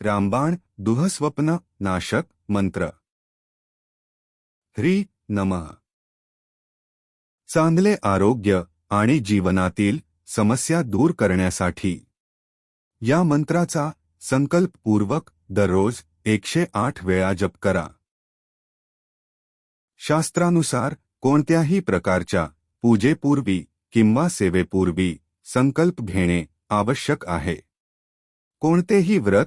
रामबाण दुहस्वप्न नाशक मंत्र. ह्री नमः. चांगले आरोग्य आणि जीवनातील समस्या दूर करण्यासाठी. या मंत्राचा संकल्पपूर्वक दररोज एकशे आठ वेळा जप करा. शास्त्रानुसार कोणत्याही प्रकारच्या पूजेपूर्वी किंवा सेवेपूर्वी संकल्प घेणे आवश्यक आहे. कोणतेही व्रत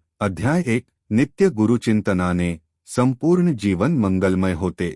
अध्याय एक नित्य गुरुचिंतनाने संपूर्ण जीवन मंगलमय होते.